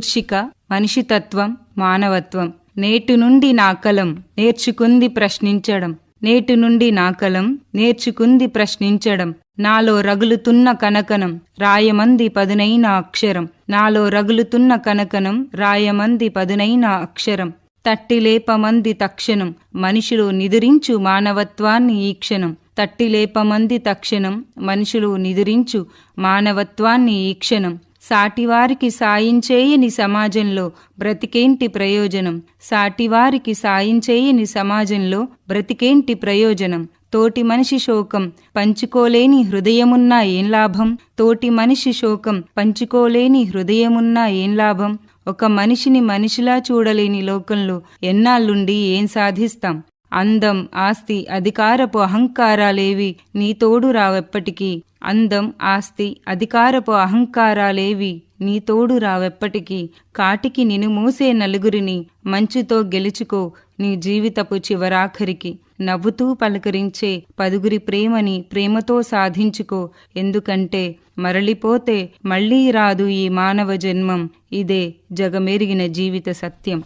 శీర్షిక మనిషితత్వం మానవత్వం. నేటి నుండి నా కలం నేర్చుకుంది ప్రశ్నించడం. నేటి నుండి నా కలం నేర్చుకుంది ప్రశ్నించడం. నాలో రగులుతున్న కనకనం రాయమంది పదునైన అక్షరం. నాలో రగులుతున్న కనకనం రాయమంది పదునైన అక్షరం. తట్టిలేపమంది తక్షణం మనుషులు నిదురించు మానవత్వాన్ని ఈ క్షణం. తట్టిలేపమంది తక్షణం మనుషులు నిదురించు మానవత్వాన్ని ఈ క్షణం. సాటివారికి సాయం చేయని సమాజంలో బ్రతికేంటి ప్రయోజనం? సాటివారికి సాయం చేయని సమాజంలో బ్రతికేంటి ప్రయోజనం? తోటి మనిషి శోకం పంచుకోలేని హృదయమున్నా ఏం లాభం? తోటి మనిషి శోకం పంచుకోలేని హృదయమున్నా ఏం లాభం? ఒక మనిషిని మనిషిలా చూడలేని లోకంలో ఎన్నాళ్ళుండి ఏం సాధిస్తాం? అందం ఆస్తి అధికారపు అహంకారాలేవి నీ తోడు రావెప్పటికీ అందం ఆస్తి అధికారపు అహంకారాలేవి నీ తోడు రావెప్పటికీ. కాటికి నిను మూసే నలుగురిని మంచుతో గెలుచుకో నీ జీవితపు చివరాఖరికి. నవ్వుతూ పలకరించే పదుగురి ప్రేమని ప్రేమతో సాధించుకో. ఎందుకంటే మరలిపోతే మళ్ళీ రాదు ఈ మానవ జన్మం. ఇదే జగమెరిగిన జీవిత సత్యం.